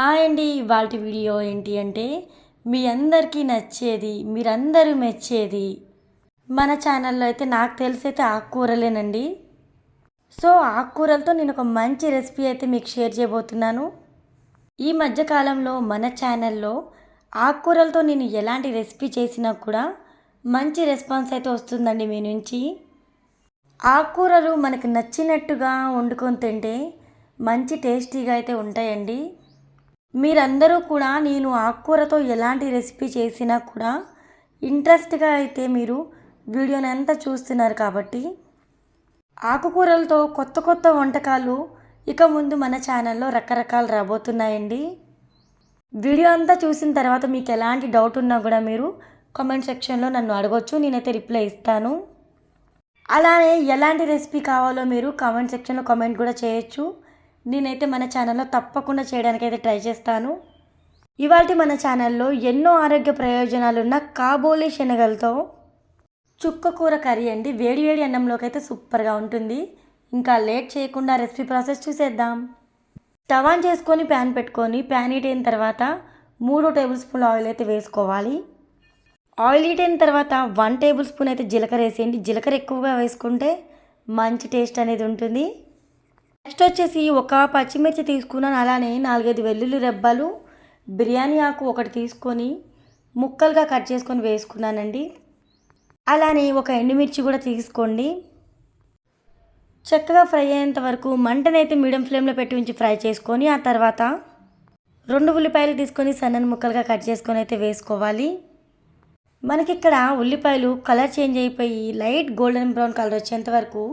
Hi అండి ఇవాళ video ఏంటి అంటే మీ అందరికీ నచ్చేది మీరందరూ మెచ్చేది. మన ఛానల్లో అయితే నాకు తెలిసి అయితే ఆకుకూరలేనండి. సో ఆకుకూరలతో నేను ఒక మంచి రెసిపీ అయితే మీకు షేర్ చేయబోతున్నాను. ఈ మధ్యకాలంలో మన ఛానల్లో ఆకుకూరలతో నేను ఎలాంటి రెసిపీ చేసినా కూడా మంచి రెస్పాన్స్ అయితే వస్తుందండి మీ నుంచి. ఆకుకూరలు మనకు నచ్చినట్టుగా వండుకొని తింటే మంచి టేస్టీగా అయితే ఉంటాయండి. మీరందరూ కూడా నేను ఆకుకూరతో ఎలాంటి రెసిపీ చేసినా కూడా ఇంట్రెస్ట్గా అయితే మీరు వీడియోని అంతా చూస్తున్నారు కాబట్టి ఆకుకూరలతో కొత్త కొత్త వంటకాలు ఇక ముందు మన ఛానల్లో రకరకాలు రాబోతున్నాయండి. వీడియో అంతా చూసిన తర్వాత మీకు ఎలాంటి డౌట్ ఉన్నా కూడా మీరు కామెంట్ సెక్షన్లో నన్ను అడగొచ్చు నేనైతే రిప్లై ఇస్తాను. అలానే ఎలాంటి రెసిపీ కావాలో మీరు కామెంట్ సెక్షన్లో కామెంట్ కూడా చేయొచ్చు. నేనైతే మన ఛానల్లో తప్పకుండా చేయడానికి అయితే ట్రై చేస్తాను. ఇవాళ మన ఛానల్లో ఎన్నో ఆరోగ్య ప్రయోజనాలున్న కాబోలి శనగలతో చుక్క కూర కర్రీ అండి. వేడి వేడి అన్నంలోకి అయితే సూపర్గా ఉంటుంది. ఇంకా లేట్ చేయకుండా రెసిపీ ప్రాసెస్ చూసేద్దాం. స్టవ్ ఆన్ చేసుకొని ప్యాన్ పెట్టుకొని ప్యాన్ హీట్ అయిన తర్వాత మూడు టేబుల్ స్పూన్ ఆయిల్ అయితే వేసుకోవాలి. ఆయిల్ హీట్ అయిన తర్వాత వన్ టేబుల్ స్పూన్ అయితే జీలకర్ర వేసేయండి. జీలకర్ర ఎక్కువగా వేసుకుంటే మంచి టేస్ట్ అనేది ఉంటుంది. నెక్స్ట్ వచ్చేసి ఒక పచ్చిమిర్చి తీసుకున్నాను. అలానే నాలుగైదు వెల్లుల్లి రెబ్బలు బిర్యానీ ఆకు ఒకటి తీసుకొని ముక్కలుగా కట్ చేసుకొని వేసుకున్నానండి. అలానే ఒక ఎండుమిర్చి కూడా తీసుకోండి. చక్కగా ఫ్రై అయ్యేంత వరకు మంటనైతే మీడియం ఫ్లేమ్లో పెట్టి ఉంచి ఫ్రై చేసుకొని ఆ తర్వాత రెండు ఉల్లిపాయలు తీసుకొని సన్నని ముక్కలుగా కట్ చేసుకొని అయితే వేసుకోవాలి. మనకి ఇక్కడ ఉల్లిపాయలు కలర్ చేంజ్ అయిపోయి లైట్ గోల్డెన్ బ్రౌన్ కలర్ వచ్చేంత వరకు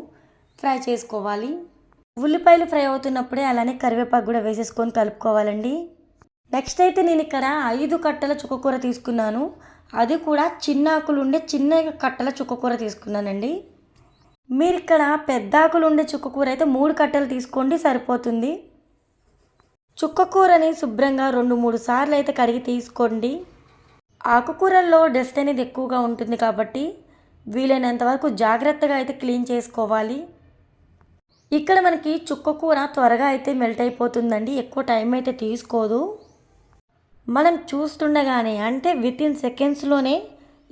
ఫ్రై చేసుకోవాలి. ఉల్లిపాయలు ఫ్రై అవుతున్నప్పుడే అలానే కరివేపాకు కూడా వేసేసుకొని కలుపుకోవాలండి. నెక్స్ట్ అయితే నేను ఇక్కడ ఐదు కట్టల చుక్కకూర తీసుకున్నాను. అది కూడా చిన్న ఆకులు ఉండే చిన్న కట్టల చుక్కకూర తీసుకున్నానండి. మీరు ఇక్కడ పెద్ద ఆకులు ఉండే చుక్కకూర అయితే మూడు కట్టలు తీసుకోండి సరిపోతుంది. చుక్కకూరని శుభ్రంగా రెండు మూడు సార్లు అయితే కడిగి తీసుకోండి. ఆకుకూరల్లో డస్ట్ అనేది ఎక్కువగా ఉంటుంది కాబట్టి వీలైనంత వరకు జాగ్రత్తగా అయితే క్లీన్ చేసుకోవాలి. ఇక్కడ మనకి చుక్క కూర త్వరగా అయితే మెల్ట్ అయిపోతుందండి. ఎక్కువ టైం అయితే తీసుకోదు. మనం చూస్తుండగానే అంటే విత్ ఇన్ సెకండ్స్లోనే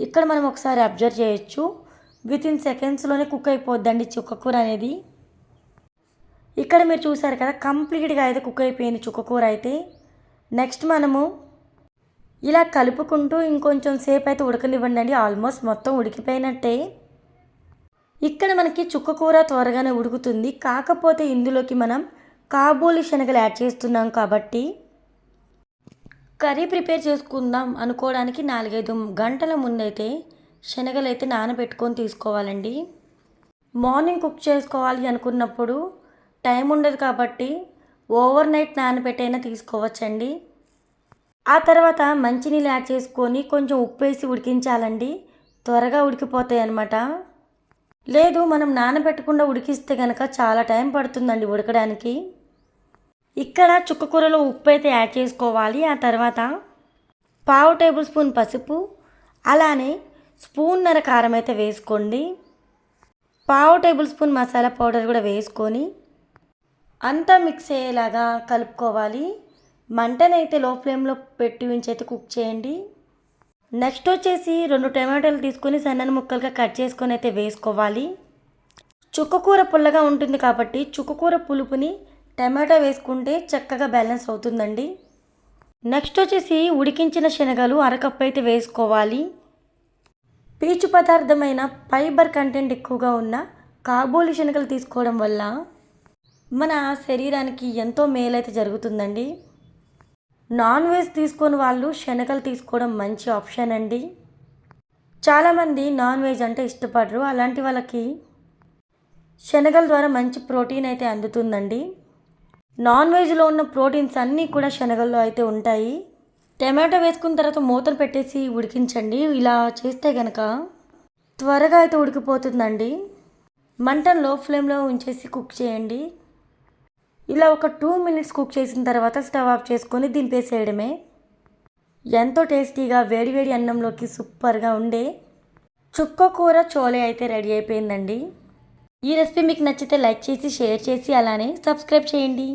ఇక్కడ మనం ఒకసారి అబ్జర్వ్ చేయొచ్చు. విత్ ఇన్ సెకండ్స్లోనే కుక్ అయిపోద్దండి చుక్క కూర అనేది. ఇక్కడ మీరు చూసారు కదా కంప్లీట్గా అయితే కుక్ అయిపోయింది చుక్క కూర అయితే. నెక్స్ట్ మనము ఇలా కలుపుకుంటూ ఇంకొంచెం సేపు అయితే ఉడకనివ్వండి అండి. ఆల్మోస్ట్ మొత్తం ఉడికిపోయినట్టే. ఇక్కడ మనకి చుక్క కూర త్వరగానే ఉడుకుతుంది. కాకపోతే ఇందులోకి మనం కాబూలి శనగలు యాడ్ చేస్తున్నాం కాబట్టి కర్రీ ప్రిపేర్ చేసుకుందాం అనుకోవడానికి నాలుగైదు గంటల ముందైతే శనగలు అయితే నానబెట్టుకొని తీసుకోవాలండి. మార్నింగ్ కుక్ చేసుకోవాలి అనుకున్నప్పుడు టైం ఉండదు కాబట్టి ఓవర్ నైట్ నానబెట్టైనా తీసుకోవచ్చండి. ఆ తర్వాత మంచినీళ్ళు యాడ్ చేసుకొని కొంచెం ఉప్పు వేసి ఉడికించాలండి. త్వరగా ఉడికిపోతాయి అన్నమాట లేదు మనం నానబెట్టకుండా ఉడికిస్తే కనుక చాలా టైం పడుతుందండి ఉడకడానికి. ఇక్కడ చుక్కకూరలో ఉప్పు అయితే యాడ్ చేసుకోవాలి. ఆ తర్వాత పావు టేబుల్ స్పూన్ పసుపు అలానే స్పూన్నర కారం అయితే వేసుకోండి. పావు టేబుల్ స్పూన్ మసాలా పౌడర్ కూడా వేసుకొని అంతా మిక్స్ అయ్యేలాగా కలుపుకోవాలి. మంటనైతే లో ఫ్లేమ్లో పెట్టి ఉంచి అయితే కుక్ చేయండి. నెక్స్ట్ వచ్చేసి రెండు టమాటాలు తీసుకొని సన్నని ముక్కలుగా కట్ చేసుకొని అయితే వేసుకోవాలి. చుక్కకూర పుల్లగా ఉంటుంది కాబట్టి చుక్కకూర పులుపుని టమాటా వేసుకుంటే చక్కగా బ్యాలెన్స్ అవుతుందండి. నెక్స్ట్ వచ్చేసి ఉడికించిన శనగలు అరకప్పు అయితే వేసుకోవాలి. పీచు పదార్థమైన ఫైబర్ కంటెంట్ ఎక్కువగా ఉన్న కాబోలి శనగలు తీసుకోవడం వల్ల మన శరీరానికి ఎంతో మేలైతే జరుగుతుందండి. నాన్ వెజ్ తీసుకొని వాళ్ళు శనగలు తీసుకోవడం మంచి ఆప్షన్ అండి. చాలామంది నాన్ వెజ్ అంటే ఇష్టపడరు. అలాంటి వాళ్ళకి శనగల ద్వారా మంచి ప్రోటీన్ అయితే అందుతుందండి. నాన్ వెజ్లో ఉన్న ప్రోటీన్స్ అన్నీ కూడా శనగల్లో అయితే ఉంటాయి. టమాటో వేసుకున్న తర్వాత మూతలు పెట్టేసి ఉడికించండి. ఇలా చేస్తే కనుక త్వరగా అయితే ఉడికిపోతుందండి. మంటను లో ఫ్లేమ్లో ఉంచేసి కుక్ చేయండి. ఇలా ఒక టూ మినిట్స్ కుక్ చేసిన తర్వాత స్టవ్ ఆఫ్ చేసుకొని దింపేసేయడమే. ఎంతో టేస్టీగా వేడివేడి అన్నంలోకి సూపర్గా ఉండే చుక్క కూర చోలే అయితే రెడీ అయిపోయిందండి. ఈ రెసిపీ మీకు నచ్చితే లైక్ చేసి షేర్ చేసి అలానే సబ్స్క్రైబ్ చేయండి.